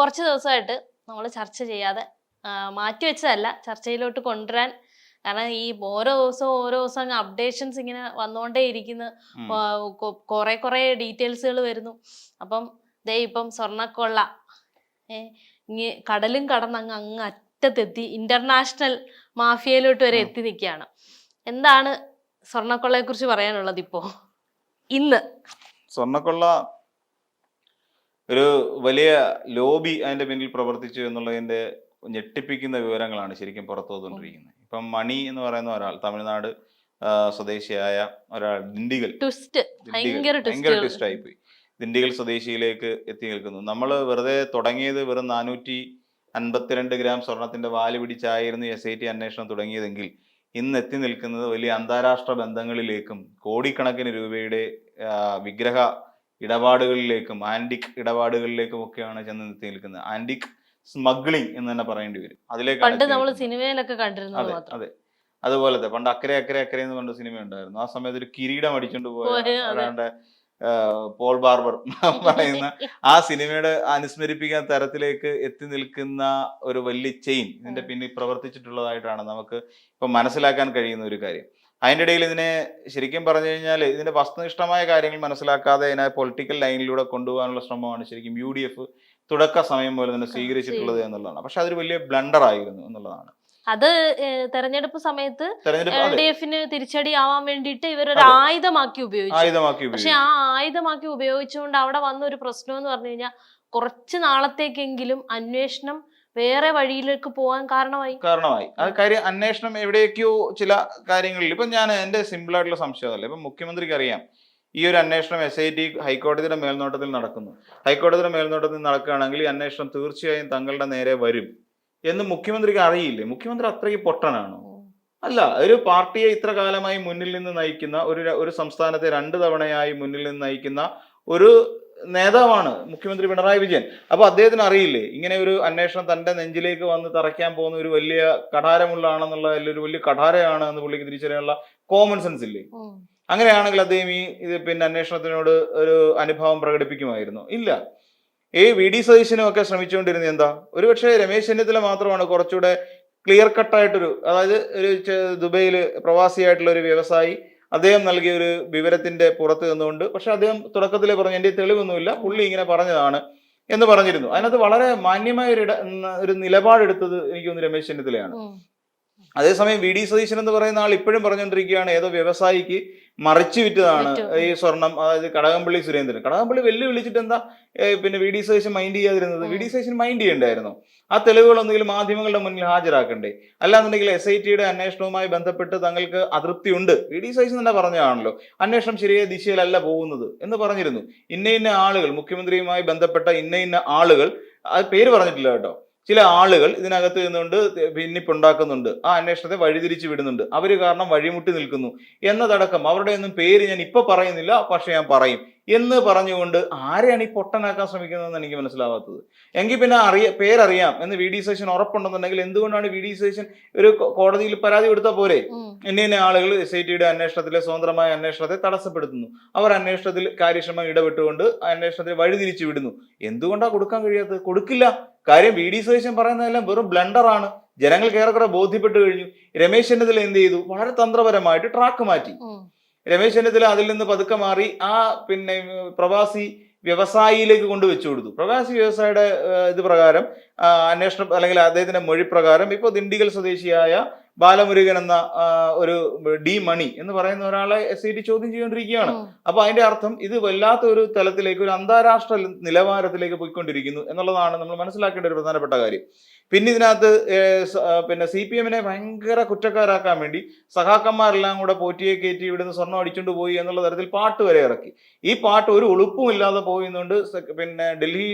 കുറച്ച് ദിവസമായിട്ട് നമ്മൾ ചർച്ച ചെയ്യാതെ മാറ്റിവെച്ചതല്ല ചർച്ചയിലോട്ട് കൊണ്ടുവരാൻ. കാരണം ഈ ഓരോ ദിവസവും ഓരോ ദിവസം അപ്ഡേഷൻസ് ഇങ്ങനെ വന്നുകൊണ്ടേ ഇരിക്കുന്നു. കുറെ കുറെ ഡീറ്റെയിൽസുകൾ വരുന്നു. അപ്പം ദേ ഇപ്പം സ്വർണക്കൊള്ള ഇനി കടലും കടന്ന് അങ്ങ് അങ്ങ് അറ്റത്തെത്തി ഇന്റർനാഷണൽ മാഫിയയിലോട്ട് വരെ എത്തി നിൽക്കുകയാണ്. എന്താണ് സ്വർണക്കൊള്ളയെ കുറിച്ച് പറയാനുള്ളത് ഇപ്പോ? ഇന്ന്. സ്വർണക്കൊള്ള ഒരു വലിയ ലോബി അതിന്റെ പിന്നിൽ പ്രവർത്തിച്ചു എന്നുള്ളതിന്റെ ഞെട്ടിപ്പിക്കുന്ന വിവരങ്ങളാണ് ശരിക്കും പുറത്തു വന്നുകൊണ്ടിരിക്കുന്നത്. ഇപ്പം മണി എന്ന് പറയുന്ന ഒരാൾ തമിഴ്നാട് സ്വദേശിയായ ഒരാൾ ദിണ്ടിഗൽ. ട്വിസ്റ്റ്. ഭയങ്കര ട്വിസ്റ്റ് ആയിപ്പോയി. ദിണ്ടിഗൽ സ്വദേശിയിലേക്ക് എത്തി നിൽക്കുന്നു. നമ്മൾ വെറുതെ തുടങ്ങിയത് വെറും നാനൂറ്റി അൻപത്തിരണ്ട് ഗ്രാം സ്വർണത്തിന്റെ വാൽ പിടിച്ചായിരുന്നു എസ് ഐ ടി അന്വേഷണം തുടങ്ങിയതെങ്കിൽ ഇന്ന് എത്തി നിൽക്കുന്നത് വലിയ അന്താരാഷ്ട്ര ബന്ധങ്ങളിലേക്കും കോടിക്കണക്കിന് രൂപയുടെ വിഗ്രഹ ഇടപാടുകളിലേക്കും ആന്റിക് ഇടപാടുകളിലേക്കും ഒക്കെയാണ് ചെന്ന് നിർത്തി നിൽക്കുന്നത്. ആന്റിക് സ്മഗ്ലിംഗ് എന്ന് തന്നെ പറയേണ്ടി വരും. അതിലേക്കാണ് പണ്ട് നമ്മൾ സിനിമയിലൊക്കെ കണ്ടിരുന്നത് അതെ അതുപോലത്തെ പണ്ട് അക്കരെ അക്കരെ അക്കരെ എന്ന് പറഞ്ഞ സിനിമ ഉണ്ടായിരുന്നു. ആ സമയത്ത് ഒരു കിരീടം അടിച്ചോണ്ട് പോയ ആ, പോൾ ബാർബർ പറയുന്ന ആ സിനിമയുടെ അനുസ്മരിപ്പിക്കാൻ തരത്തിലേക്ക് എത്തി നിൽക്കുന്ന ഒരു വലിയ ചെയിൻ ഇതിന്റെ. പിന്നിൽ പ്രവർത്തിച്ചിട്ടുള്ളതായിട്ടാണ് നമുക്ക് ഇപ്പൊ മനസ്സിലാക്കാൻ കഴിയുന്ന ഒരു കാര്യം. അതിന്റെ ഇടയിൽ ഇതിനെ ശരിക്കും പറഞ്ഞു കഴിഞ്ഞാൽ ഇതിന്റെ വസ്തുനിഷ്ഠമായ കാര്യങ്ങൾ മനസ്സിലാക്കാതെ ഇതിനെ പൊളിറ്റിക്കൽ ലൈനിലൂടെ കൊണ്ടുപോകാനുള്ള ശ്രമമാണ് ശരിക്കും യു ഡി എഫ് തുടക്ക സമയം പോലെ തന്നെ സ്വീകരിച്ചിട്ടുള്ളത് എന്നുള്ളതാണ്. പക്ഷെ അതൊരു വലിയ ബ്ലണ്ടർ ആയിരുന്നു എന്നുള്ളതാണ്. അത് തെരഞ്ഞെടുപ്പ് സമയത്ത് തെരഞ്ഞെടുപ്പ് എൽ ഡി എഫിന് തിരിച്ചടി ആവാൻ വേണ്ടിയിട്ട് ഇവർ ഒരു ആയുധമാക്കി ഉപയോഗിച്ചു. പക്ഷെ ആ ആയുധമാക്കി ഉപയോഗിച്ചുകൊണ്ട് അവിടെ വന്ന ഒരു പ്രശ്നം എന്ന് പറഞ്ഞു കഴിഞ്ഞാൽ കുറച്ച് നാളത്തേക്കെങ്കിലും അന്വേഷണം വേറെ വഴിയിലേക്ക് പോകാൻ കാരണമായി. കാരണമായി. അത് കാര്യം അന്വേഷണം എവിടെയൊക്കെയോ ചില കാര്യങ്ങളിൽ ഇപ്പൊ ഞാൻ എന്റെ സിമ്പിൾ ആയിട്ടുള്ള സംശയം അതല്ല. ഇപ്പൊ മുഖ്യമന്ത്രിക്ക് അറിയാം. ഈ ഒരു അന്വേഷണം എസ് ഐ ടി ഹൈക്കോടതിയുടെ മേൽനോട്ടത്തിൽ നടക്കുന്നു. ഹൈക്കോടതിയുടെ മേൽനോട്ടത്തിൽ നടക്കുകയാണെങ്കിൽ ഈ അന്വേഷണം തീർച്ചയായും തങ്ങളുടെ നേരെ വരും എന്ന് മുഖ്യമന്ത്രിക്ക് അറിയില്ലേ? മുഖ്യമന്ത്രി അത്രയ്ക്ക് പൊട്ടനാണോ? അല്ല ഒരു പാർട്ടിയെ ഇത്ര കാലമായി മുന്നിൽ നിന്ന് നയിക്കുന്ന ഒരു ഒരു സംസ്ഥാനത്തെ രണ്ട് തവണയായി മുന്നിൽ നിന്ന് നയിക്കുന്ന ഒരു നേതാവാണ് മുഖ്യമന്ത്രി പിണറായി വിജയൻ. അപ്പൊ അദ്ദേഹത്തിന് അറിയില്ലേ ഇങ്ങനെ ഒരു അന്വേഷണം തന്റെ നെഞ്ചിലേക്ക് വന്ന് തറയ്ക്കാൻ പോകുന്ന ഒരു വലിയ കഠാരമുള്ളാണെന്നുള്ള അല്ലെങ്കിൽ ഒരു വലിയ കഠാരയാണ് എന്ന് പുള്ളിക്ക് തിരിച്ചറിയാനുള്ള കോമൺ സെൻസ് ഇല്ലേ? അങ്ങനെയാണെങ്കിൽ അദ്ദേഹം ഈ ഇത് പിന്നെ അന്വേഷണത്തിനോട് ഒരു അനുഭവം പ്രകടിപ്പിക്കുമായിരുന്നു? ഇല്ല. ഈ വി ഡി സതീശനും ഒക്കെ ശ്രമിച്ചുകൊണ്ടിരുന്നത് എന്താ? ഒരുപക്ഷെ രമേശ് ചെന്നിത്തല മാത്രമാണ് കുറച്ചുകൂടെ ക്ലിയർ കട്ടായിട്ടൊരു അതായത് ഒരു ദുബൈയിൽ പ്രവാസിയായിട്ടുള്ള ഒരു വ്യവസായി അദ്ദേഹം നൽകിയ ഒരു വിവരത്തിന്റെ പുറത്ത് നിന്നുകൊണ്ട്. പക്ഷെ അദ്ദേഹം തുടക്കത്തിൽ പറഞ്ഞു എന്റെ തെളിവൊന്നുമില്ല പുള്ളി ഇങ്ങനെ പറഞ്ഞതാണ് എന്ന് പറഞ്ഞിരുന്നു. അതിനകത്ത് വളരെ മാന്യമായ ഒരു ഒരു നിലപാടെടുത്തത് എനിക്ക് തോന്നുന്നു രമേശ് ചെന്നിത്തലയാണ്. അതേസമയം വി ഡി സതീശൻ എന്ന് പറയുന്ന ആൾ ഇപ്പോഴും പറഞ്ഞുകൊണ്ടിരിക്കുകയാണ് ഏതോ വ്യവസായിക്ക് മറിച്ചു വിറ്റതാണ് ഈ സ്വർണം അതായത് കടകംപള്ളി സുരേന്ദ്രൻ. കടകംപള്ളി വെല്ലു വിളിച്ചിട്ട് എന്താ പിന്നെ വി ഡി സതീശൻ മൈൻഡ് ചെയ്യാതിരുന്നത്? വി ഡി സതീശൻ മൈൻഡ് ചെയ്യണ്ടായിരുന്നു. ആ തെളിവുകൾ എന്തെങ്കിലും മാധ്യമങ്ങളുടെ മുന്നിൽ ഹാജരാക്കണ്ടേ? അല്ലാന്നുണ്ടെങ്കിൽ എസ് ഐ ടിയുടെ അന്വേഷണവുമായി ബന്ധപ്പെട്ട് തങ്ങൾക്ക് അതൃപ്തിയുണ്ട്. വി ഡി സതീശൻ തന്നെ പറഞ്ഞതാണല്ലോ. അന്വേഷണം ശരിയായ ദിശയിലല്ല പോകുന്നത് എന്ന് പറഞ്ഞിരുന്നു. ഇന്ന ഇന്ന ആളുകൾ മുഖ്യമന്ത്രിയുമായി ബന്ധപ്പെട്ട ഇന്ന ഇന്ന ആളുകൾ അത് പേര് പറഞ്ഞിട്ടില്ല കേട്ടോ. ചില ആളുകൾ ഇതിനകത്ത് നിന്നുകൊണ്ട് ഭിന്നിപ്പുണ്ടാക്കുന്നുണ്ട്. ആ അന്വേഷണത്തെ വഴിതിരിച്ചു വിടുന്നുണ്ട്. അവർ കാരണം വഴിമുട്ടി നിൽക്കുന്നു. എന്നതടക്കം അവരുടെ ഒന്നും പേര് ഞാൻ ഇപ്പൊ പറയുന്നില്ല പക്ഷെ ഞാൻ പറയും. എന്ന് പറഞ്ഞുകൊണ്ട് ആരെയാണ് ഈ പൊട്ടനാക്കാൻ ശ്രമിക്കുന്നതെന്ന് എനിക്ക് മനസ്സിലാവാത്തത്. എങ്കിൽ പിന്നെ അറിയ പേരറിയാം എന്ന് വി ഡി സേഷൻ ഉറപ്പുണ്ടെന്നുണ്ടെങ്കിൽ എന്തുകൊണ്ടാണ് വി ഡി സേഷൻ ഒരു കോടതിയിൽ പരാതി കൊടുത്താൽ പോരെ? എന്നെ ആളുകൾ എസ് ഐ ടിയുടെ അന്വേഷണത്തിലെ സ്വതന്ത്രമായ അന്വേഷണത്തെ തടസ്സപ്പെടുത്തുന്നു. അവർ അന്വേഷണത്തിൽ കാര്യക്ഷമം ഇടപെട്ടുകൊണ്ട് അന്വേഷണത്തിൽ അന്വേഷണത്തെ വഴിതിരിച്ചു വിടുന്നു. എന്തുകൊണ്ടാണ് കൊടുക്കാൻ കഴിയാത്തത്? കൊടുക്കില്ല. കാര്യം വി ഡി സുരേശൻ പറയുന്നതെല്ലാം വെറും ബ്ലണ്ടറാണ് ജനങ്ങൾക്ക് ഏറെക്കുറെ ബോധ്യപ്പെട്ടു കഴിഞ്ഞു. രമേശ് ചെന്നിത്തല എന്ത് ചെയ്തു? വളരെ തന്ത്രപരമായിട്ട് ട്രാക്ക് മാറ്റി. രമേശ് ചെന്നിത്തല അതിൽ നിന്ന് പതുക്കെ മാറി ആ പിന്നെ പ്രവാസി വ്യവസായിയിലേക്ക് കൊണ്ടുവച്ചു കൊടുത്തു. പ്രവാസി വ്യവസായിയുടെ ഇത് പ്രകാരം അന്വേഷണം അല്ലെങ്കിൽ അദ്ദേഹത്തിന്റെ മൊഴി പ്രകാരം ഇപ്പോൾ ദിണ്ടിഗൽ സ്വദേശിയായ ബാലമുരുകൻ എന്ന ഒരു ഡി മണി എന്ന് പറയുന്ന ഒരാളെ എസ് ഐ ടി ചോദ്യം ചെയ്തുകൊണ്ടിരിക്കുകയാണ്. അപ്പൊ അതിന്റെ അർത്ഥം ഇത് വല്ലാത്ത ഒരു തലത്തിലേക്ക് ഒരു അന്താരാഷ്ട്ര നിലവാരത്തിലേക്ക് പോയിക്കൊണ്ടിരിക്കുന്നു എന്നുള്ളതാണ് നമ്മൾ മനസ്സിലാക്കേണ്ട ഒരു പ്രധാനപ്പെട്ട കാര്യം. പിന്നെ ഇതിനകത്ത് പിന്നെ സി പി എമ്മിനെ ഭയങ്കര കുറ്റക്കാരാക്കാൻ വേണ്ടി സഹാക്കന്മാരെല്ലാം കൂടെ പോറ്റിയെ കയറ്റി ഇവിടുന്ന് സ്വർണം അടിച്ചുകൊണ്ട് പോയി എന്നുള്ള തരത്തിൽ പാട്ട് വരെ ഇറക്കി. ഈ പാട്ട് ഒരു ഒളുപ്പും ഇല്ലാതെ പോകുന്നുണ്ട് പിന്നെ ഡൽഹി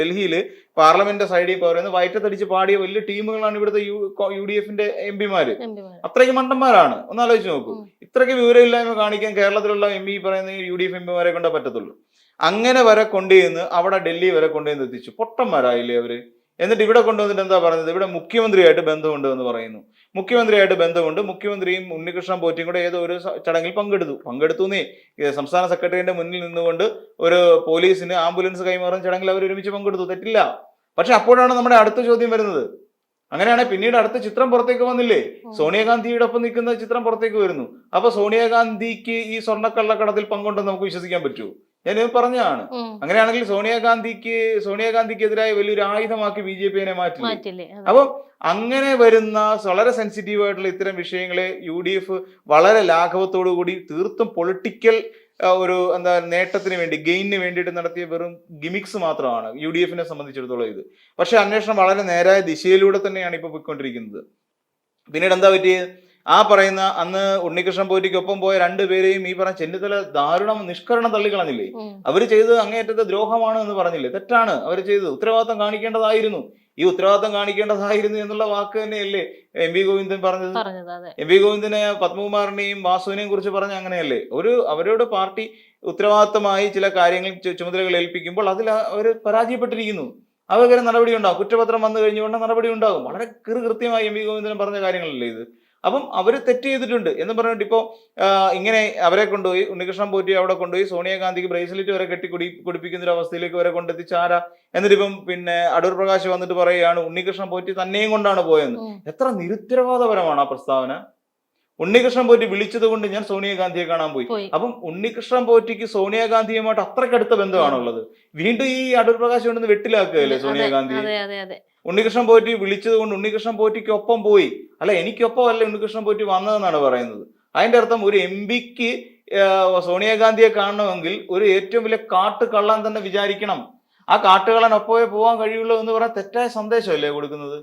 ഡൽഹിയിൽ പാർലമെന്റ് സൈഡിൽ പറയുന്ന വയറ്റത്തടിച്ച് പാടിയ വലിയ ടീമുകളാണ് ഇവിടുത്തെ യു യു ഡി എഫിന്റെ എം പിമാര്. അത്രയ്ക്ക് മണ്ടന്മാരാണ്. ഒന്ന് ആലോചിച്ച് നോക്കൂ. ഇത്രയ്ക്ക് വിവരമില്ലായ്മ കാണിക്കാൻ കേരളത്തിലുള്ള എം പി പറയുന്ന യു ഡി എഫ് എം പിമാരെ കൊണ്ടേ പറ്റത്തുള്ളൂ. അങ്ങനെ വരെ കൊണ്ടുചെന്ന് അവിടെ ഡൽഹി വരെ കൊണ്ടുചെന്ന് എത്തിച്ചു. പൊട്ടന്മാരായില്ലേ അവർ? എന്നിട്ട് ഇവിടെ കൊണ്ടുവന്നിട്ട് എന്താ പറയുന്നത് ഇവിടെ മുഖ്യമന്ത്രിയായിട്ട് ബന്ധമുണ്ട് എന്ന് പറയുന്നു. മുഖ്യമന്ത്രിയായിട്ട് ബന്ധമുണ്ട്. മുഖ്യമന്ത്രിയും ഉണ്ണികൃഷ്ണൻ പോറ്റിയും കൂടെ ഏതോ ഒരു ചടങ്ങിൽ പങ്കെടുത്തു. പങ്കെടുത്തു നീ സംസ്ഥാന സെക്രട്ടറിയുടെ മുന്നിൽ നിന്നുകൊണ്ട് ഒരു പോലീസിന് ആംബുലൻസ് കൈമാറുന്ന ചടങ്ങിൽ അവർ ഒരുമിച്ച് പങ്കെടുത്തു. തെറ്റില്ല. പക്ഷെ അപ്പോഴാണ് നമ്മുടെ അടുത്ത ചോദ്യം വരുന്നത്. അങ്ങനെയാണെങ്കിൽ പിന്നീട് അടുത്ത ചിത്രം പുറത്തേക്ക് വന്നില്ലേ? സോണിയാഗാന്ധിയുടെ ഒപ്പം നിൽക്കുന്ന ചിത്രം പുറത്തേക്ക് വരുന്നു. അപ്പൊ സോണിയാഗാന്ധിക്ക് ഈ സ്വർണക്കള്ളക്കടത്തിൽ പങ്കുണ്ടെന്ന് നമുക്ക് വിശ്വസിക്കാൻ പറ്റുമോ? ഞാൻ ഇത് പറഞ്ഞതാണ്. അങ്ങനെയാണെങ്കിൽ സോണിയാഗാന്ധിക്ക് സോണിയാഗാന്ധിക്കെതിരായ വലിയൊരു ആയുധമാക്കി ബി ജെ പിനെ മാറ്റി മാറ്റില്ലേ. അപ്പം അങ്ങനെ വരുന്ന വളരെ സെൻസിറ്റീവ് ആയിട്ടുള്ള ഇത്തരം വിഷയങ്ങളെ യു ഡി എഫ് വളരെ ലാഘവത്തോടു കൂടി തീർത്തും പൊളിറ്റിക്കൽ ഒരു എന്താ നേട്ടത്തിന് വേണ്ടി ഗെയിനിന് വേണ്ടിയിട്ട് നടത്തിയ വെറും ഗിമിക്സ് മാത്രമാണ്. യു ഡി എഫിനെ സംബന്ധിച്ചിടത്തോളം ഇത്. പക്ഷെ അന്വേഷണം വളരെ നേരായ ദിശയിലൂടെ തന്നെയാണ് ഇപ്പോൾ പോയിക്കൊണ്ടിരിക്കുന്നത്. പിന്നീട് എന്താ പറ്റിയത് ആ പറയുന്ന അന്ന് ഉണ്ണികൃഷ്ണൻ പോറ്റിക്കൊപ്പം പോയ രണ്ടുപേരെയും ഈ പറഞ്ഞ ചെന്നിത്തല ദാരുണം നിഷ്കരണം തള്ളിക്കളഞ്ഞില്ലേ? അവർ അവർ ചെയ്തത് അങ്ങേയറ്റത്തെ ദ്രോഹമാണ് എന്ന് പറഞ്ഞില്ലേ? തെറ്റാണ്. അവർ ചെയ്തത് ഉത്തരവാദിത്തം കാണിക്കേണ്ടതായിരുന്നു. ഈ ഉത്തരവാദിത്തം കാണിക്കേണ്ടതായിരുന്നു എന്നുള്ള വാക്ക് തന്നെയല്ലേ എം വി ഗോവിന്ദൻ പറഞ്ഞത്? എം വി ഗോവിന്ദനെ പത്മകുമാറിനെയും വാസുവിനെയും കുറിച്ച് പറഞ്ഞ അങ്ങനെയല്ലേ? ഒരു അവരോട് പാർട്ടി ഉത്തരവാദിത്തമായി ചില കാര്യങ്ങൾ ചുമതലകൾ ഏൽപ്പിക്കുമ്പോൾ അതിൽ അവർ പരാജയപ്പെട്ടിരിക്കുന്നു. അവർക്കൊരു നടപടി ഉണ്ടാകും കുറ്റപത്രം വന്നു കഴിഞ്ഞുകൊണ്ട് നടപടി ഉണ്ടാകും വളരെ കൃത്യമായി എം വി ഗോവിന്ദൻ പറഞ്ഞ കാര്യങ്ങളല്ലേ ഇത്? അപ്പം അവർ തെറ്റ് ചെയ്തിട്ടുണ്ട്. എന്ന് പറഞ്ഞിട്ട് ഇപ്പോൾ ഇങ്ങനെ അവരെ കൊണ്ടുപോയി ഉണ്ണികൃഷ്ണൻ പോറ്റി അവിടെ കൊണ്ടുപോയി സോണിയാഗാന്ധിക്ക് ബ്രേസ്ലെറ്റ് വരെ കെട്ടി കുടി കുടിപ്പിക്കുന്ന ഒരു അവസ്ഥയിലേക്ക് വരെ കൊണ്ടെത്തിച്ചാര എന്നിട്ടിപ്പം പിന്നെ അടൂർ പ്രകാശ് വന്നിട്ട് പറയുകയാണ് ഉണ്ണികൃഷ്ണൻ പോറ്റി തന്നെയും കൊണ്ടാണ് പോയെന്ന്. എത്ര നിരുത്തരവാദപരമാണ് ആ പ്രസ്താവന. ഉണ്ണികൃഷ്ണൻ പോറ്റി വിളിച്ചത് കൊണ്ട് ഞാൻ സോണിയാഗാന്ധിയെ കാണാൻ പോയി. അപ്പം ഉണ്ണികൃഷ്ണൻ പോറ്റിക്ക് സോണിയാഗാന്ധിയുമായിട്ട് അത്രക്കടുത്ത ബന്ധമാണുള്ളത്. വീണ്ടും ഈ അടൂർ പ്രകാശ് കൊണ്ടുവന്ന് വെട്ടിലാക്കുകയല്ലേ സോണിയാഗാന്ധി ഉണ്ണികൃഷ്ണൻ പോറ്റി വിളിച്ചത് കൊണ്ട് ഉണ്ണികൃഷ്ണൻ പോറ്റിക്ക് ഒപ്പം പോയി. അല്ല എനിക്കൊപ്പം അല്ല ഉണ്ണികൃഷ്ണൻ പോറ്റി വന്നതെന്നാണ് പറയുന്നത്. അതിന്റെ അർത്ഥം ഒരു എം പിക്ക് സോണിയാഗാന്ധിയെ കാണണമെങ്കിൽ ഒരു ഏറ്റവും വലിയ കാട്ട് കള്ളൻ തന്നെ വിചാരിക്കണം. ആ കാട്ടുകളാൻ ഒപ്പമേ പോകാൻ കഴിയുള്ളൂ എന്ന് പറയാൻ തെറ്റായ സന്ദേശമല്ലേ കൊടുക്കുന്നത്?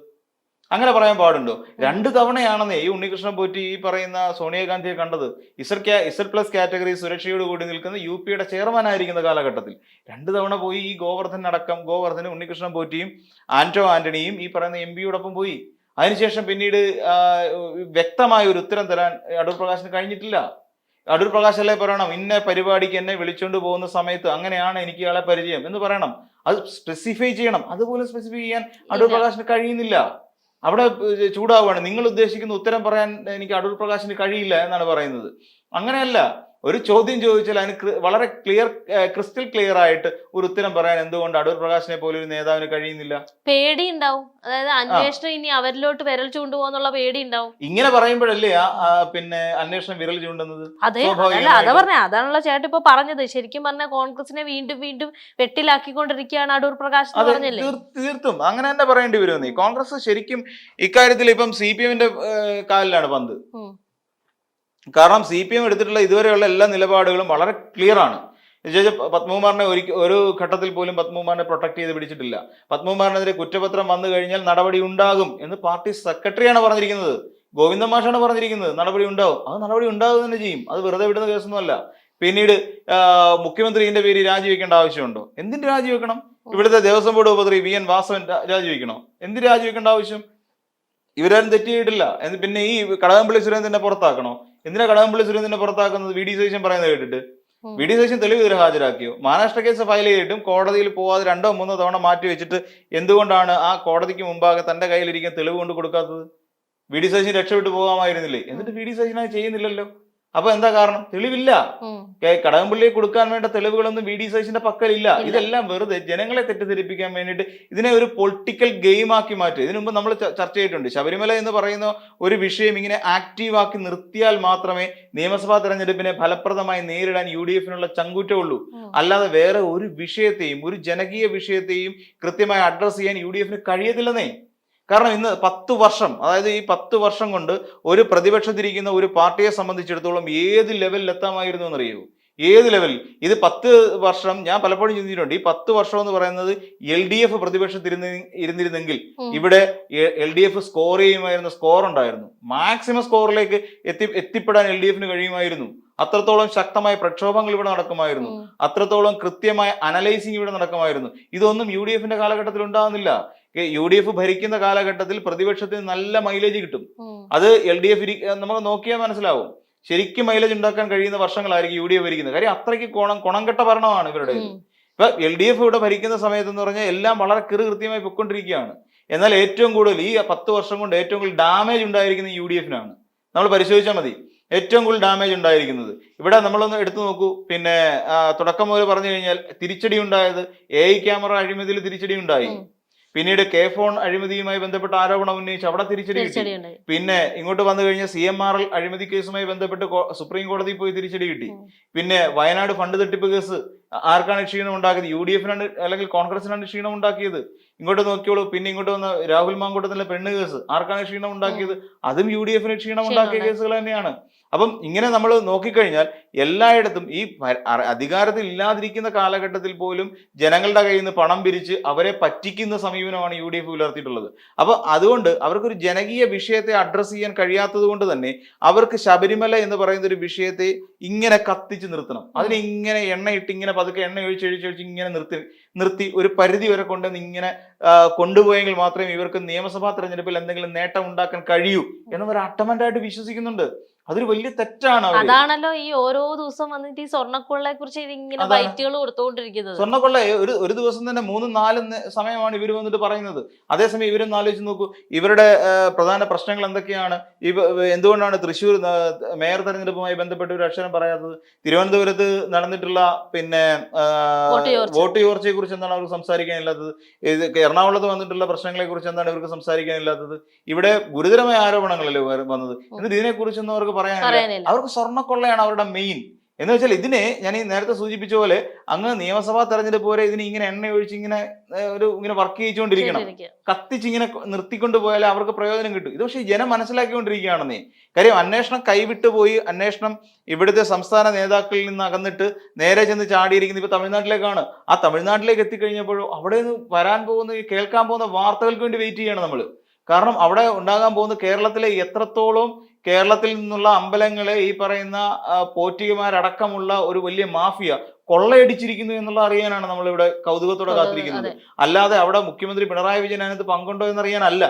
അങ്ങനെ പറയാൻ പാടുണ്ടോ? രണ്ട് തവണയാണെന്നേ ഈ ഉണ്ണികൃഷ്ണൻ പോറ്റി ഈ പറയുന്ന സോണിയാഗാന്ധിയെ കണ്ടത്. ഇസർ ഇസഡ് പ്ലസ് കാറ്റഗറി സുരക്ഷയോട് കൂടി നിൽക്കുന്ന യു പിയുടെ ചെയർമാൻ ആയിരിക്കുന്ന കാലഘട്ടത്തിൽ. രണ്ട് തവണ പോയി ഈ ഗോവർദ്ധൻ അടക്കം ഗോവർദ്ധനും ഉണ്ണികൃഷ്ണൻ പോറ്റിയും ആന്റോ ആന്റണിയും ഈ പറയുന്ന എം പിയോടൊപ്പം പോയി. അതിനുശേഷം പിന്നീട് വ്യക്തമായ ഒരു ഉത്തരം തരാൻ അടൂർ പ്രകാശിന് കഴിഞ്ഞിട്ടില്ല. അടൂർ പ്രകാശ് അല്ലേ പറയണം? ഇന്ന പരിപാടിക്ക് എന്നെ വിളിച്ചുകൊണ്ട് പോകുന്ന സമയത്ത് അങ്ങനെയാണ് എനിക്ക് ഇയാളെ പരിചയം എന്ന് പറയണം. അത് സ്പെസിഫൈ ചെയ്യണം. അതുപോലെ സ്പെസിഫൈ ചെയ്യാൻ അടൂർ. പ്രകാശിന് കഴിയുന്നില്ല. അവിടെ ചൂടാവുകയാണ്. നിങ്ങൾ ഉദ്ദേശിക്കുന്ന ഉത്തരം പറയാൻ എനിക്ക് അടൂർ പ്രകാശിന് കഴിയില്ല എന്നാണ് പറയുന്നത്. അങ്ങനെയല്ല. ഒരു ചോദ്യം ചോദിച്ചാൽ അതിന് വളരെ ക്ലിയർ ക്രിസ്റ്റൽ ക്ലിയർ ആയിട്ട് ഒരു ഉത്തരം പറയാൻ എന്തുകൊണ്ട് അടൂർ പ്രകാശിനെ പോലെ ഒരു നേതാവിന് കഴിയുന്നില്ല? പേടി ഉണ്ടാവും. അതായത് അന്വേഷണം ഇനി അവരിലോട്ട് വിരൽ ചൂണ്ടുപോകാന്നുള്ള പേടി ഉണ്ടാവും. ഇങ്ങനെ പറയുമ്പോഴല്ലേ പിന്നെ അന്വേഷണം വിരൽ ചൂണ്ടുന്നത്? അതെ അല്ല. അതാ പറഞ്ഞ അതാണല്ലോ ചേട്ടൻ ഇപ്പൊ പറഞ്ഞത്. ശരിക്കും പറഞ്ഞ കോൺഗ്രസിനെ വീണ്ടും വീണ്ടും വെട്ടിലാക്കിക്കൊണ്ടിരിക്കുകയാണ് അടൂർ പ്രകാശ് പറഞ്ഞില്ലേ? തീർത്തും. അങ്ങനെ തന്നെ പറയേണ്ടി വരും നീ കോൺഗ്രസ് ശരിക്കും ഇക്കാര്യത്തിൽ ഇപ്പം സി പി എമ്മിന്റെ കാലിലാണ് പന്ത്. കാരണം സി പി എം എടുത്തിട്ടുള്ള ഇതുവരെയുള്ള എല്ലാ നിലപാടുകളും വളരെ ക്ലിയർ ആണ്. പത്മകുമാറിനെ ഒരിക്കൽ ഒരു ഘട്ടത്തിൽ പോലും പത്മകുമാറിനെ പ്രൊട്ടക്ട് ചെയ്ത് പിടിച്ചിട്ടില്ല. പത്മകുമാറിനെതിരെ കുറ്റപത്രം വന്നു കഴിഞ്ഞാൽ നടപടി ഉണ്ടാകും എന്ന് പാർട്ടി സെക്രട്ടറിയാണ് പറഞ്ഞിരിക്കുന്നത്. ഗോവിന്ദ മാഷാണ് പറഞ്ഞിരിക്കുന്നത്. നടപടി ഉണ്ടാവും. അത് നടപടി ഉണ്ടാകുക തന്നെ ചെയ്യും. അത് വെറുതെ വിടുന്ന കേസൊന്നുമല്ല. പിന്നീട് മുഖ്യമന്ത്രി മുഖ്യമന്ത്രിന്റെ പേര് രാജിവെക്കേണ്ട ആവശ്യമുണ്ടോ? എന്തിന് രാജിവെക്കണം? ഇവിടുത്തെ ദേവസ്വം ബോർഡ് ഉപദ്രവി വി എൻ വാസവൻ രാജിവെക്കണോ? എന്തിന് രാജിവെക്കേണ്ട ആവശ്യം? ഇവരാരും തെറ്റിയിട്ടില്ല പിന്നെ ഈ കടകംപള്ളി സുരേന്ദ്രനെ പുറത്താക്കണോ? എന്തിനാ കടകംപള്ളി സുരേന്ദ്രനെ പുറത്താക്കുന്നത്? വി ഡി സതീശൻ പറയുന്നത് കേട്ടിട്ട്. വി ഡി സതീശൻ തെളിവ് ഇതിൽ ഹാജരാക്കിയോ? മഹാരാഷ്ട്ര കേസ് ഫയൽ ചെയ്തിട്ടും കോടതിയിൽ പോവാതെ രണ്ടോ മൂന്നോ തവണ മാറ്റി വെച്ചിട്ട് എന്തുകൊണ്ടാണ് ആ കോടതിക്ക് മുമ്പാകെ തന്റെ കയ്യിലിരിക്കുന്ന തെളിവ് കൊണ്ട് കൊടുക്കാത്തത്? വി ഡി സതീശൻ രക്ഷപ്പെട്ടു പോകാമായിരുന്നില്ലേ? എന്നിട്ട് വി ഡി സതീശൻ അത് ചെയ്യുന്നില്ലല്ലോ. അപ്പൊ എന്താ കാരണം? തെളിവില്ല. കടകംപള്ളിയെ കൊടുക്കാൻ വേണ്ട തെളിവുകളൊന്നും വി. ഡി. സതീശന്റെ പക്കലില്ല. ഇതെല്ലാം വെറുതെ ജനങ്ങളെ തെറ്റിദ്ധരിപ്പിക്കാൻ വേണ്ടിയിട്ട് ഇതിനെ ഒരു പൊളിറ്റിക്കൽ ഗെയിം ആക്കി മാറ്റുക ഇതിനു മുമ്പ് നമ്മൾ ചർച്ച ചെയ്തിട്ടുണ്ട്. ശബരിമല എന്ന് പറയുന്ന ഒരു വിഷയം ഇങ്ങനെ ആക്റ്റീവാക്കി നിർത്തിയാൽ മാത്രമേ നിയമസഭാ തെരഞ്ഞെടുപ്പിനെ ഫലപ്രദമായി നേരിടാൻ യു ഡി എഫിനുള്ള ചങ്കൂറ്റമുള്ളൂ അല്ലാതെ വേറെ ഒരു വിഷയത്തെയും ഒരു ജനകീയ വിഷയത്തെയും കൃത്യമായി അഡ്രസ് ചെയ്യാൻ യു ഡി എഫിന് കഴിയത്തില്ലെന്നേ. കാരണം ഇന്ന് പത്ത് വർഷം അതായത് ഈ പത്ത് വർഷം കൊണ്ട് ഒരു പ്രതിപക്ഷത്തിരിക്കുന്ന ഒരു പാർട്ടിയെ സംബന്ധിച്ചിടത്തോളം ഏത് ലെവലിൽ എത്താമായിരുന്നു എന്നറിയൂ? ഏത് ലെവലിൽ ഇത് പത്ത് വർഷം ഞാൻ പലപ്പോഴും ചിന്തിച്ചിട്ടുണ്ട് ഈ പത്ത് വർഷം എന്ന് പറയുന്നത് എൽ ഡി എഫ് പ്രതിപക്ഷത്തിരുന്ന് ഇരുന്നിരുന്നെങ്കിൽ ഇവിടെ എൽ ഡി എഫ് സ്കോർ ചെയ്യുമായിരുന്ന സ്കോർ ഉണ്ടായിരുന്നു. മാക്സിമം സ്കോറിലേക്ക് എത്തി എത്തിപ്പെടാൻ എൽ ഡി എഫിന് കഴിയുമായിരുന്നു. അത്രത്തോളം ശക്തമായ പ്രക്ഷോഭങ്ങൾ ഇവിടെ നടക്കുമായിരുന്നു. അത്രത്തോളം കൃത്യമായ അനലൈസിങ് ഇവിടെ നടക്കുമായിരുന്നു. ഇതൊന്നും യു ഡി എഫിന്റെ കാലഘട്ടത്തിൽ ഉണ്ടാകുന്നില്ല. യു ഡി എഫ് ഭരിക്കുന്ന കാലഘട്ടത്തിൽ പ്രതിപക്ഷത്തിന് നല്ല മൈലേജ് കിട്ടും. അത് എൽ ഡി എഫ് നമുക്ക് നോക്കിയാൽ മനസ്സിലാവും. ശരിക്കും മൈലേജ് ഉണ്ടാക്കാൻ കഴിയുന്ന വർഷങ്ങളായിരിക്കും യു ഡി എഫ് ഭരിക്കുന്നത്. കാര്യം അത്രയ്ക്ക് കോണം കൊണംകെട്ട ഭരണമാണ് ഇവരുടെ ഇപ്പൊ എൽ ഡി എഫ് ഇവിടെ ഭരിക്കുന്ന സമയത്ത് എന്ന് പറഞ്ഞാൽ എല്ലാം വളരെ കൃ കൃത്യമായി പൊയ്ക്കൊണ്ടിരിക്കുകയാണ്. എന്നാൽ ഏറ്റവും കൂടുതൽ ഈ പത്ത് വർഷം കൊണ്ട് ഏറ്റവും കൂടുതൽ ഡാമേജ് ഉണ്ടായിരിക്കുന്നത് യു ഡി എഫിനാണ്. നമ്മൾ പരിശോധിച്ചാൽ മതി. ഏറ്റവും കൂടുതൽ ഡാമേജ് ഉണ്ടായിരിക്കുന്നത്. ഇവിടെ നമ്മളൊന്ന് എടുത്തു നോക്കൂ. പിന്നെ തുടക്കം മുതൽ പറഞ്ഞു കഴിഞ്ഞാൽ തിരിച്ചടി ഉണ്ടായത് എ ഐ ക്യാമറ അഴിമതിയിൽ തിരിച്ചടി ഉണ്ടായി. പിന്നീട് കെ ഫോൺ അഴിമതിയുമായി ബന്ധപ്പെട്ട ആരോപണം ഉന്നയിച്ച് അവിടെ തിരിച്ചടി കിട്ടി. പിന്നെ ഇങ്ങോട്ട് വന്നു കഴിഞ്ഞ സി എം ആർ എൽ അഴിമതി കേസുമായി ബന്ധപ്പെട്ട് സുപ്രീം കോടതിയിൽ പോയി തിരിച്ചടി കിട്ടി. പിന്നെ വയനാട് ഫണ്ട് തട്ടിപ്പ് കേസ് ആർക്കാണ് ക്ഷീണം ഉണ്ടാക്കിയത്? യു ഡി എഫിനാണ് അല്ലെങ്കിൽ കോൺഗ്രസിനാണ് ക്ഷീണം ഉണ്ടാക്കിയത്? ഇങ്ങോട്ട് നോക്കിയോളൂ. പിന്നെ ഇങ്ങോട്ട് വന്ന രാഹുൽ മാങ്കൂട്ടത്തിലെ പെണ്ണ് കേസ്. ആർക്കാണ് ക്ഷീണം ഉണ്ടാക്കിയത്? അതും യു ഡി എഫിന് ക്ഷീണം ഉണ്ടാക്കിയ ഉണ്ടാക്കി. കേസുകൾ തന്നെയാണ്. അപ്പം ഇങ്ങനെ നമ്മൾ നോക്കിക്കഴിഞ്ഞാൽ എല്ലായിടത്തും ഈ അധികാരത്തിൽ ഇല്ലാതിരിക്കുന്ന കാലഘട്ടത്തിൽ പോലും ജനങ്ങളുടെ കയ്യിൽ നിന്ന് പണം പിരിച്ച് അവരെ പറ്റിക്കുന്ന സമീപനമാണ് യു ഡി എഫ് പുലർത്തിയിട്ടുള്ളത്. അപ്പോൾ അതുകൊണ്ട് അവർക്കൊരു ജനകീയ വിഷയത്തെ അഡ്രസ്സ് ചെയ്യാൻ കഴിയാത്തത് കൊണ്ട് തന്നെ അവർക്ക് ശബരിമല എന്ന് പറയുന്ന ഒരു വിഷയത്തെ ഇങ്ങനെ കത്തിച്ച് നിർത്തണം. അതിനെ ഇങ്ങനെ എണ്ണയിട്ട് ഇങ്ങനെ പതുക്കെ എണ്ണ ഒഴിച്ച് ഒഴിച്ച് ഒഴിച്ച് ഇങ്ങനെ നിർത്തി നിർത്തി ഒരു പരിധി വരെ കൊണ്ട് ഇങ്ങനെ കൊണ്ടുപോയെങ്കിൽ മാത്രമേ ഇവർക്ക് നിയമസഭാ തെരഞ്ഞെടുപ്പിൽ എന്തെങ്കിലും നേട്ടം ഉണ്ടാക്കാൻ കഴിയൂ എന്നവർ അട്ടമന്റായിട്ട് വിശ്വസിക്കുന്നുണ്ട്. അതൊരു വലിയ തെറ്റാണ് അതാണല്ലോ ഈ ഓരോ ദിവസം വന്നിട്ട് ഈ സ്വർണക്കൊള്ളയെ കുറിച്ച് ഇങ്ങനെ. ബൈറ്റുകൾ കൊടുത്തുകൊണ്ടിരിക്കുന്നത് സ്വർണക്കൊള്ള ഒരു ഒരു ദിവസം തന്നെ മൂന്നും നാലും സമയമാണ് ഇവർ വന്നിട്ട് പറയുന്നത്. അതേസമയം ഇവരൊന്ന് ആലോചിച്ച് നോക്കൂ. ഇവരുടെ പ്രധാന പ്രശ്നങ്ങൾ എന്തൊക്കെയാണ്? ഇവ എന്തുകൊണ്ടാണ് തൃശ്ശൂർ മേയർ തെരഞ്ഞെടുപ്പുമായി ബന്ധപ്പെട്ട് ഒരു അക്ഷരം പറയാത്തത്? തിരുവനന്തപുരത്ത് നടന്നിട്ടുള്ള പിന്നെ വോട്ട് ചോർച്ച. ചോർച്ചയെ കുറിച്ച് എന്താണ് അവർക്ക് സംസാരിക്കാനില്ലാത്തത്? എറണാകുളത്ത് വന്നിട്ടുള്ള പ്രശ്നങ്ങളെ കുറിച്ച് എന്താണ് ഇവർക്ക് സംസാരിക്കാനില്ലാത്തത്? ഇവിടെ ഗുരുതരമായ ആരോപണങ്ങളല്ലേ വന്നത്? എന്നിട്ട് ഇതിനെക്കുറിച്ചൊന്നും അവർക്ക് പറയാനില്ല. പറയാനില്ല. അവർക്ക് സ്വർണക്കൊള്ളയാണ് അവരുടെ മെയിൻ എന്ന് വെച്ചാൽ ഇതിനെ ഞാൻ ഈ നേരത്തെ സൂചിപ്പിച്ച പോലെ അങ്ങ് നിയമസഭാ തെരഞ്ഞെടുപ്പ് വരെ ഇതിന് ഇങ്ങനെ എണ്ണ ഒഴിച്ച് ഇങ്ങനെ ഒരു ഇങ്ങനെ വർക്ക് ചെയ്യിച്ചുകൊണ്ടിരിക്കണം. കത്തിച്ച് ഇങ്ങനെ നിർത്തിക്കൊണ്ട് പോയാൽ അവർക്ക് പ്രയോജനം കിട്ടും. ഇത് പക്ഷേ ജനം മനസ്സിലാക്കിക്കൊണ്ടിരിക്കുകയാണെന്നേ. കാര്യം അന്വേഷണം കൈവിട്ടു പോയി അന്വേഷണം ഇവിടുത്തെ സംസ്ഥാന നേതാക്കളിൽ നിന്ന് അകന്നിട്ട് നേരെ ചെന്ന് ചാടിയിരിക്കുന്ന ഇപ്പൊ തമിഴ്നാട്ടിലേക്കാണ്. ആ തമിഴ്നാട്ടിലേക്ക് എത്തിക്കഴിഞ്ഞപ്പോഴും അവിടെ നിന്ന് വരാൻ പോകുന്ന കേൾക്കാൻ പോകുന്ന വാർത്തകൾക്ക് വേണ്ടി വെയിറ്റ് ചെയ്യണം നമ്മൾ കാരണം അവിടെ ഉണ്ടാകാൻ പോകുന്ന കേരളത്തിലെ എത്രത്തോളം കേരളത്തിൽ നിന്നുള്ള അമ്പലങ്ങളെ ഈ പറയുന്ന പോറ്റികമാരടക്കമുള്ള ഒരു വലിയ മാഫിയ കൊള്ളയടിച്ചിരിക്കുന്നു എന്നുള്ള അറിയാനാണ് നമ്മളിവിടെ കൗതുകത്തോടെ കാത്തിരിക്കുന്നത്. അല്ലാതെ അവിടെ മുഖ്യമന്ത്രി പിണറായി വിജയൻ അതിനകത്ത് പങ്കുണ്ടോ എന്നറിയാനല്ല.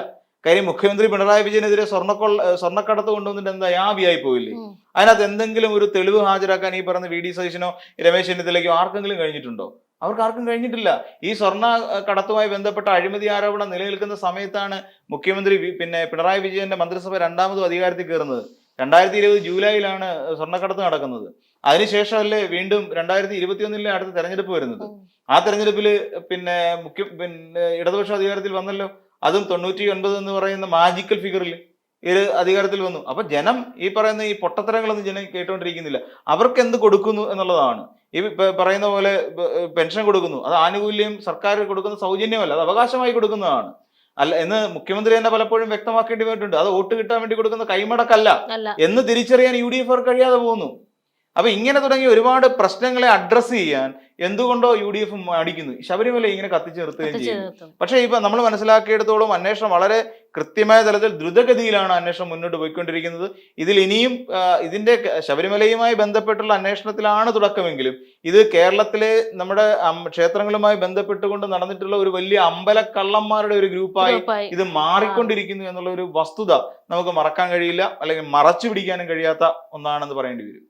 കാര്യം മുഖ്യമന്ത്രി പിണറായി വിജയനെതിരെ സ്വർണക്കൊള്ള സ്വർണക്കടത്ത് കൊണ്ടുവന്നിട്ട് എന്താ യാവിയായി പോയില്ലേ? അതിനകത്ത് എന്തെങ്കിലും ഒരു തെളിവ് ഹാജരാക്കാൻ ഈ പറഞ്ഞ വി ഡി സതീശനോ രമേശ് ചെന്നിത്തലയ്ക്കോ ആർക്കെങ്കിലും കഴിഞ്ഞിട്ടുണ്ടോ? അവർക്ക് ആർക്കും കഴിഞ്ഞിട്ടില്ല. ഈ സ്വർണ കടത്തുമായി ബന്ധപ്പെട്ട അഴിമതി ആരോപണം നിലനിൽക്കുന്ന സമയത്താണ് മുഖ്യമന്ത്രി പിന്നെ പിണറായി വിജയന്റെ മന്ത്രിസഭ രണ്ടാമതും അധികാരത്തിൽ കയറുന്നത്. രണ്ടായിരത്തി ഇരുപത് ജൂലൈയിലാണ് സ്വർണക്കടത്ത് നടക്കുന്നത്. അതിനുശേഷമല്ലേ വീണ്ടും രണ്ടായിരത്തി ഇരുപത്തിയൊന്നിലെ അടുത്ത തെരഞ്ഞെടുപ്പ് വരുന്നത്. ആ തെരഞ്ഞെടുപ്പിൽ പിന്നെ മുഖ്യ പിന്നെ ഇടതുപക്ഷ അധികാരത്തിൽ വന്നല്ലോ. അതും തൊണ്ണൂറ്റി ഒൻപത് എന്ന് പറയുന്ന മാജിക്കൽ ഫിഗറിൽ ഇത് അധികാരത്തിൽ വന്നു. അപ്പൊ ജനം ഈ പറയുന്ന ഈ പൊട്ടത്തരങ്ങളൊന്നും ജനം കേട്ടുകൊണ്ടിരിക്കുന്നില്ല അവർക്ക് എന്ത് കൊടുക്കുന്നു എന്നുള്ളതാണ്. ഈ പറയുന്ന പോലെ പെൻഷൻ കൊടുക്കുന്നു. അത് ആനുകൂല്യം സർക്കാർ കൊടുക്കുന്ന സൗജന്യമല്ല അത് അവകാശമായി കൊടുക്കുന്നതാണ്. അല്ല എന്ന് മുഖ്യമന്ത്രി തന്നെ പലപ്പോഴും വ്യക്തമാക്കേണ്ടി വന്നിട്ടുണ്ട്. അത് വോട്ട് കിട്ടാൻ വേണ്ടി കൊടുക്കുന്ന കൈമടക്കല്ല. എന്ന് തിരിച്ചറിയാൻ യു ഡി എഫ് കഴിയാതെ പോകുന്നു. അപ്പൊ ഇങ്ങനെ തുടങ്ങി ഒരുപാട് പ്രശ്നങ്ങളെ അഡ്രസ്സ് ചെയ്യാൻ എന്തുകൊണ്ടോ യു ഡി എഫ് മടിക്കുന്നു. ശബരിമല ഇങ്ങനെ കത്തിച്ചു നിർത്തുകയും ചെയ്യും പക്ഷേ ഇപ്പൊ നമ്മൾ മനസ്സിലാക്കിയെടുത്തോളം അന്വേഷണം വളരെ കൃത്യമായ തലത്തിൽ ദ്രുതഗതിയിലാണ് അന്വേഷണം മുന്നോട്ട് പോയിക്കൊണ്ടിരിക്കുന്നത്. ഇതിൽ ഇനിയും ഇതിന്റെ ശബരിമലയുമായി ബന്ധപ്പെട്ടുള്ള അന്വേഷണത്തിലാണ് തുടക്കമെങ്കിലും ഇത് കേരളത്തിലെ നമ്മുടെ ക്ഷേത്രങ്ങളുമായി ബന്ധപ്പെട്ടുകൊണ്ട് നടന്നിട്ടുള്ള ഒരു വലിയ അമ്പലക്കള്ളന്മാരുടെ ഒരു ഗ്രൂപ്പായി ഗ്രൂപ്പായി. ഇത് മാറിക്കൊണ്ടിരിക്കുന്നു എന്നുള്ള ഒരു വസ്തുത നമുക്ക് മറക്കാൻ കഴിയില്ല അല്ലെങ്കിൽ മറച്ചു പിടിക്കാനും കഴിയാത്ത ഒന്നാണെന്ന് പറയേണ്ടി വരും.